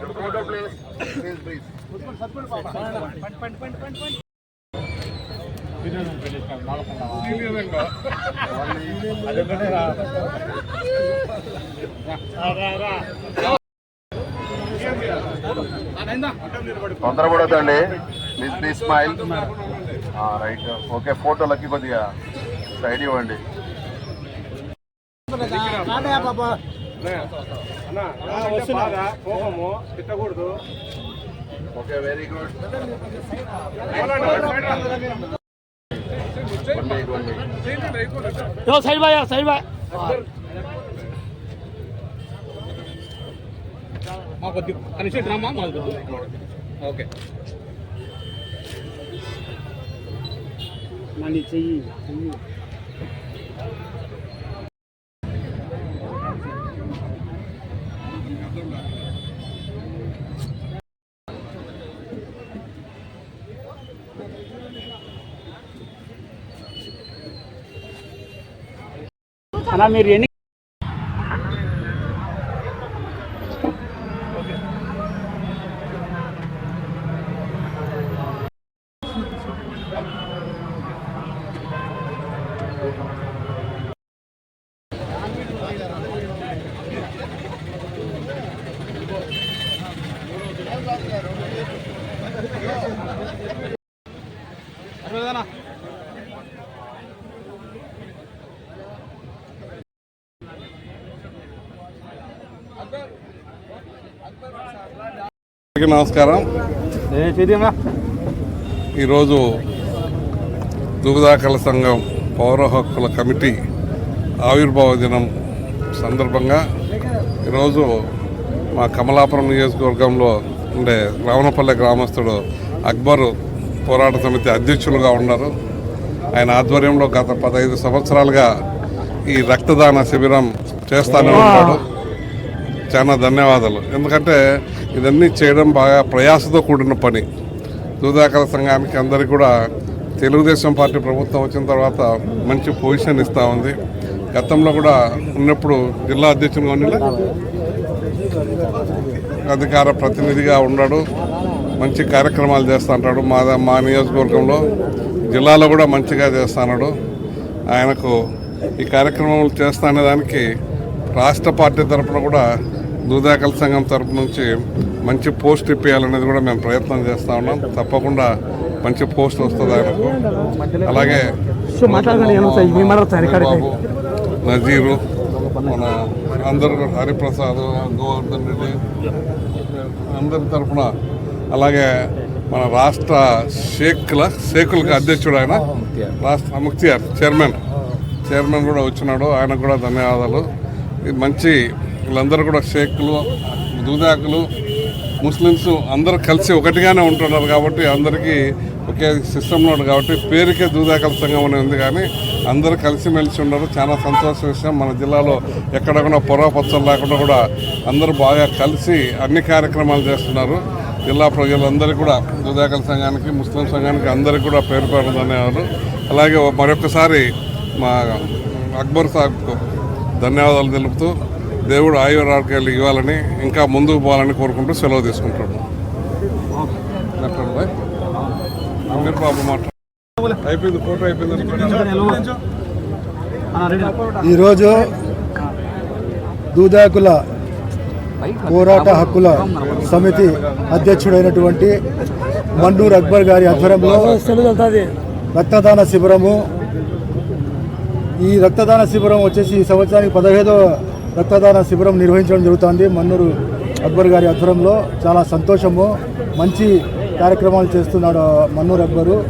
తొందర please please please please please smile right okay ఫోటోలకి కొద్దిగా. Side ఇవ్వండి. Okay very good side boy side boy. మా కొద్ది కనిష్ట డ్రామా మాకు ఓకే. మళ్ళీ చెయ్యి చెయ్యి. అన్నా మీరు ఎన్ని అందరికీ నమస్కారం. ఈరోజు దుగ్ధాకల సంఘం పౌర హక్కుల కమిటీ ఆవిర్భావ దినం సందర్భంగా ఈరోజు మా కమలాపురం నియోజకవర్గంలో ఉండే రావణపల్లె గ్రామస్తుడు అక్బరు పోరాట సమితి అధ్యక్షులుగా ఉన్నారు. ఆయన ఆధ్వర్యంలో గత పదహైదు సంవత్సరాలుగా ఈ రక్తదాన శిబిరం చేస్తానే ఉంటాడు. చాలా ధన్యవాదాలు. ఎందుకంటే ఇదన్నీ చేయడం బాగా ప్రయాసతో కూడిన పని. దూదాకర సంఘానికి అందరికీ కూడా తెలుగుదేశం పార్టీ ప్రభుత్వం వచ్చిన తర్వాత మంచి పొజిషన్ ఇస్తూ ఉంది. గతంలో కూడా ఉన్నప్పుడు జిల్లా అధ్యక్షునిగా ఉండి అధికార ప్రతినిధిగా ఉన్నాడు. మంచి కార్యక్రమాలు చేస్తూ ఉంటాడు మా మా నియోజకవర్గంలో జిల్లాలో కూడా మంచిగా చేస్తున్నాడు ఆయనకు ఈ కార్యక్రమాలు చేస్తానే దానికి రాష్ట్ర పార్టీ తరఫున కూడా దూదాకల సంఘం తరపు నుంచి మంచి పోస్ట్ ఇప్పించాలనేది కూడా మేము ప్రయత్నం చేస్తూ ఉన్నాం. తప్పకుండా మంచి పోస్ట్ వస్తుంది ఆయనకు. అలాగే బాబు, నజీరు మన అందరు కూడా హరిప్రసాద్ గోవర్ధన్ రెడ్డి అందరి తరఫున అలాగే మన రాష్ట్ర షేక్ల షేకులకు అధ్యక్షుడు ఆయన. రాష్ట్ర ముక్తియార్ చైర్మన్. చైర్మన్ కూడా వచ్చినాడు. ఆయనకు కూడా ధన్యవాదాలు. ఇది మంచి వీళ్ళందరూ కూడా షేక్లు దూదాకులు ముస్లిమ్స్ అందరూ కలిసి ఒకటిగానే ఉంటున్నారు కాబట్టి అందరికీ ఒకే సిస్టంలో ఉంది కాబట్టి పేరుకే దూదాకల సంఘం అని ఉంది కానీ అందరూ కలిసిమెలిసి ఉన్నారు. చాలా సంతోష విషయం. మన జిల్లాలో ఎక్కడ కూడా పొరపచ్చలు లేకుండా కూడా అందరూ బాగా కలిసి అన్ని కార్యక్రమాలు చేస్తున్నారు. జిల్లా ప్రజలందరికీ కూడా దూదాకల సంఘానికి ముస్లిం సంఘానికి అందరికీ కూడా పేరు పేరు ధన్యవాదాలు. అలాగే మరొకసారి మా అక్బర్ సాబ్కు ధన్యవాదాలు తెలుపుతూ దేవుడు ఆయురారోగ్యాలు ఇవ్వాలని ఇంకా ముందుకు పోవాలని కోరుకుంటూ సెలవు తీసుకుంటాము అమీర్ బాబు మాట్లాడు. అయిపోయింది ఫోటో అయిపోయింది ఈరోజు దూదాకుల పోరాట హక్కుల సమితి అధ్యక్షుడైనటువంటి మండూర్ అక్బర్ గారి ఆధ్వర్యంలో రక్తదాన శిబిరము. ఈ రక్తదాన శిబిరం వచ్చేసి ఈ సంవత్సరానికి పదహైదవ రక్తదాన శిబిరం నిర్వహించడం జరుగుతుంది. మన్నూరు అక్బర్ గారి ఆధ్వర్యంలో చాలా సంతోషము. మంచి కార్యక్రమాలు చేస్తున్నాడు మన్నూరు అక్బరు.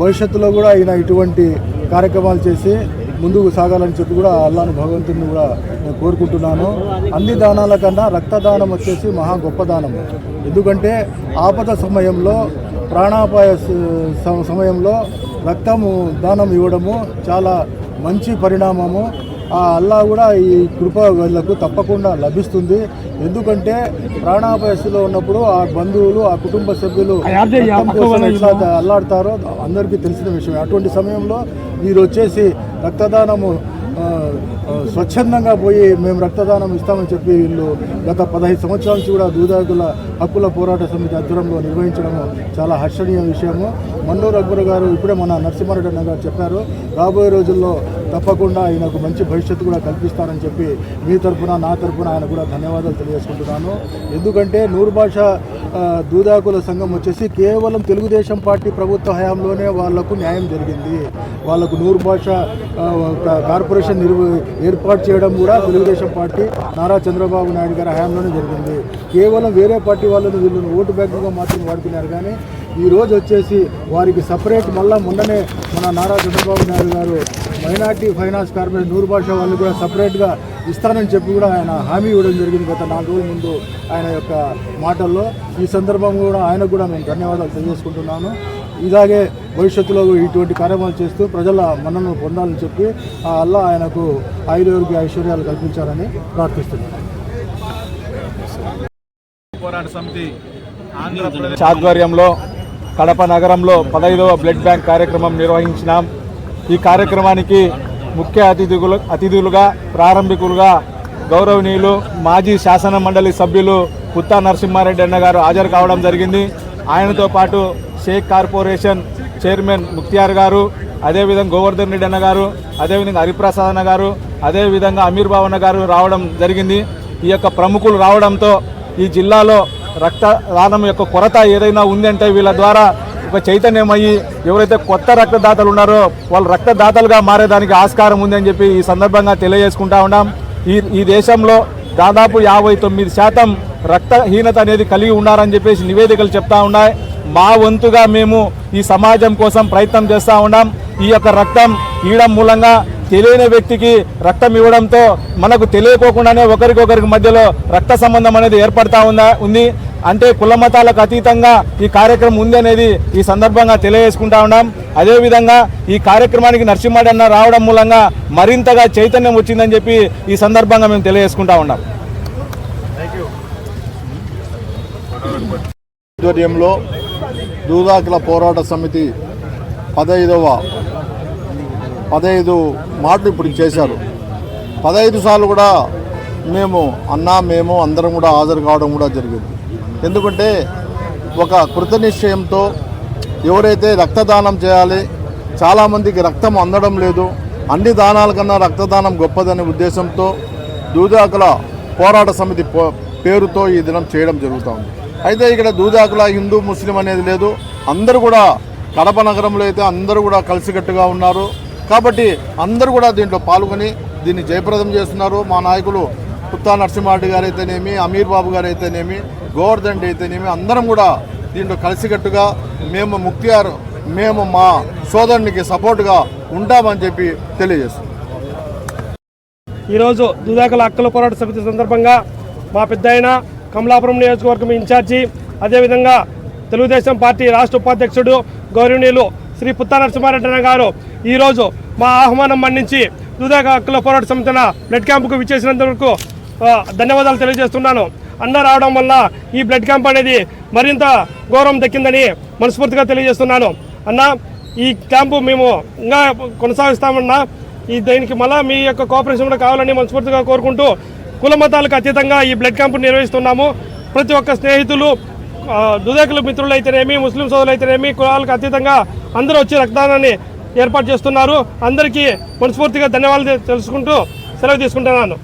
భవిష్యత్తులో కూడా ఈయన ఇటువంటి కార్యక్రమాలు చేసి ముందుకు సాగాలని చెప్పి కూడా అల్లాను భగవంతుని కూడా నేను కోరుకుంటున్నాను. అన్ని దానాల కన్నా రక్తదానం వచ్చేసి మహా గొప్ప దానం. ఎందుకంటే ఆపద సమయంలో ప్రాణాపాయ స- సమయంలో రక్తము దానం ఇవ్వడము చాలా మంచి పరిణామము. ఆ అల్లా కూడా ఈ కృప వీళ్ళకు తప్పకుండా లభిస్తుంది. ఎందుకంటే ప్రాణాపాయస్థితిలో ఉన్నప్పుడు ఆ బంధువులు ఆ కుటుంబ సభ్యులు అల్లాడతారో అందరికీ తెలిసిన విషయం. అటువంటి సమయంలో వీరు వచ్చేసి రక్తదానము స్వచ్ఛందంగా పోయి మేము రక్తదానం ఇస్తామని చెప్పి వీళ్ళు గత పదహైదు సంవత్సరాల నుంచి కూడా దూదాకుల హక్కుల పోరాట సమితి ఆధ్వర్యంలో నిర్వహించడం చాలా హర్షణీయ విషయము. మన్నూరు అక్బర్ గారు ఇప్పుడే మన నరసింహారెడ్డి అన్న గారు చెప్పారు రాబోయే రోజుల్లో తప్పకుండా ఆయనకు మంచి భవిష్యత్తు కూడా కల్పిస్తారని చెప్పి మీ తరపున నా తరపున ఆయన కూడా ధన్యవాదాలు తెలియజేసుకుంటున్నాను. ఎందుకంటే నూరు భాష దూదాకుల సంఘం వచ్చేసి కేవలం తెలుగుదేశం పార్టీ ప్రభుత్వ హయాంలోనే వాళ్ళకు న్యాయం జరిగింది. వాళ్ళకు నూరు భాష కార్పొరేషన్ నిర్వ ఏర్పాటు చేయడం కూడా తెలుగుదేశం పార్టీ నారా చంద్రబాబు నాయుడు గారి హయాంలోనే జరిగింది. కేవలం వేరే పార్టీ వాళ్ళని వీళ్ళని ఓటు బ్యాంకుగా మాత్రం వాడుకున్నారు. కానీ ఈ రోజు వచ్చేసి వారికి సపరేట్ మళ్ళా మొన్ననే మన నారా చంద్రబాబు నాయుడు గారు మైనార్టీ ఫైనాన్స్ కార్పొరేషన్ నూరు భాష వాళ్ళు కూడా సపరేట్గా ఇస్తానని చెప్పి కూడా ఆయన హామీ ఇవ్వడం జరిగింది గత నాలుగు రోజుల ముందు ఆయన యొక్క మాటల్లో. ఈ సందర్భంగా కూడా ఆయనకు కూడా నేను ధన్యవాదాలు తెలియజేసుకుంటున్నాను. ఇలాగే భవిష్యత్తులో ఇటువంటి కార్యక్రమాలు చేస్తూ ప్రజల మన్నను పొందాలని చెప్పి ఆ అల్లా ఆయనకు ఆయుర్వేదిక ఐశ్వర్యాలు కల్పించాలని ప్రార్థిస్తున్నాను. పోరాట సమితి ఆంధ్రప్రదేశ్ ఆధ్వర్యంలో కడప నగరంలో పదైదవ బ్లడ్ బ్యాంక్ కార్యక్రమం నిర్వహించినాం. ఈ కార్యక్రమానికి ముఖ్య అతిథులు అతిథులుగా ప్రారంభికులుగా గౌరవనీయులు మాజీ శాసన మండలి సభ్యులు పుత్తా నరసింహారెడ్డి అన్న గారు హాజరు కావడం జరిగింది. ఆయనతో పాటు షేక్ కార్పొరేషన్ చైర్మన్ ముక్తియార్ గారు అదేవిధంగా గోవర్ధన్ రెడ్డి అన్న గారు అదేవిధంగా హరిప్రసాద్ అన్న గారు అదేవిధంగా అమీర్ బాబు అన్న గారు రావడం జరిగింది. ఈ యొక్క ప్రముఖులు రావడంతో ఈ జిల్లాలో రక్తదానం యొక్క కొరత ఏదైనా ఉందంటే వీళ్ళ ద్వారా ఒక చైతన్యం ఎవరైతే కొత్త రక్తదాతలు ఉన్నారో వాళ్ళు రక్తదాతలుగా మారేదానికి ఆస్కారం ఉందని చెప్పి ఈ సందర్భంగా తెలియజేసుకుంటా ఉన్నాం. ఈ ఈ దేశంలో దాదాపు యాభై తొమ్మిది శాతం రక్తహీనత అనేది కలిగి ఉన్నారని చెప్పేసి నివేదికలు చెప్తా ఉన్నాయి. మా వంతుగా మేము ఈ సమాజం కోసం ప్రయత్నం చేస్తూ ఉన్నాం. ఈ యొక్క రక్తం ఇవ్వడం మూలంగా తెలియని వ్యక్తికి రక్తం ఇవ్వడంతో మనకు తెలియకోకుండానే ఒకరికొకరికి మధ్యలో రక్త సంబంధం అనేది ఏర్పడతా ఉందా ఉంది. అంటే కుల మతాలకు అతీతంగా ఈ కార్యక్రమం ఉంది అనేది ఈ సందర్భంగా తెలియజేసుకుంటా ఉన్నాం. అదేవిధంగా ఈ కార్యక్రమానికి నరసింహాడి రావడం మూలంగా మరింతగా చైతన్యం వచ్చిందని చెప్పి ఈ సందర్భంగా మేము తెలియజేసుకుంటా ఉన్నాం. ఆధ్వర్యంలో దూదాకుల పోరాట సమితి పదహైదవ పదహైదు మాటలు ఇప్పుడు చేశారు. పదహైదు సార్లు కూడా మేము అన్నా మేము అందరం కూడా హాజరు కావడం కూడా జరిగింది. ఎందుకంటే ఒక కృతనిశ్చయంతో ఎవరైతే రక్తదానం చేయాలి చాలామందికి రక్తం అందడం లేదు. అన్ని దానాల కన్నా రక్తదానం గొప్పదనే ఉద్దేశంతో దూదాకుల పోరాట సమితి పేరుతో ఈ దినం చేయడం జరుగుతుంది. అయితే ఇక్కడ దూదాకుల హిందూ ముస్లిం అనేది లేదు. అందరూ కూడా కడప నగరంలో అయితే అందరూ కూడా కలిసికట్టుగా ఉన్నారు. కాబట్టి అందరూ కూడా దీంట్లో పాల్గొని దీన్ని జయప్రదం చేస్తున్నారు. మా నాయకులు పుత్తా నరసింహారెడ్డి గారు అయితేనేమి అమీర్ బాబు గారు అయితేనేమి గోవర్ధన్ అయితేనేమి అందరం కూడా దీంట్లో కలిసికట్టుగా మేము ముక్తియార్ మేము మా సోదరునికి సపోర్టుగా ఉంటామని చెప్పి తెలియజేస్తున్నాం. ఈరోజు దుదాకల హక్కుల పోరాట సమితి సందర్భంగా మా పెద్ద ఆయన కమలాపురం నియోజకవర్గం ఇన్ఛార్జి అదేవిధంగా తెలుగుదేశం పార్టీ రాష్ట్ర ఉపాధ్యక్షుడు గౌరవనీయులు శ్రీ పుత్తా నరసింహారెడ్డి గారు ఈరోజు మా ఆహ్వానం మన్నించి దుదాక హక్కుల పోరాట సమితిన బ్లడ్ క్యాంపుకు విచ్చేసినందుకు ధన్యవాదాలు తెలియజేస్తున్నాను. అన్న రావడం వల్ల ఈ బ్లడ్ క్యాంప్ అనేది మరింత గౌరవం దక్కిందని మనస్ఫూర్తిగా తెలియజేస్తున్నాను. అన్న ఈ క్యాంపు మేము ఇంకా కొనసాగిస్తామన్నా ఈ దీనికి మళ్ళీ మీ యొక్క కోఆపరేషన్ కూడా కావాలని మనస్ఫూర్తిగా కోరుకుంటూ కుల మతాలకు అతీతంగా ఈ బ్లడ్ క్యాంపు నిర్వహిస్తున్నాము. ప్రతి ఒక్క స్నేహితులు దుదేకుల మిత్రులు అయితేనేమి ముస్లిం సోదరులు అయితేనేమి కులాలకు అతీతంగా అందరూ వచ్చి రక్తదానాన్ని ఏర్పాటు చేస్తున్నారు. అందరికీ మనస్ఫూర్తిగా ధన్యవాదాలు తెలుసుకుంటూ సెలవు తీసుకుంటున్నాను.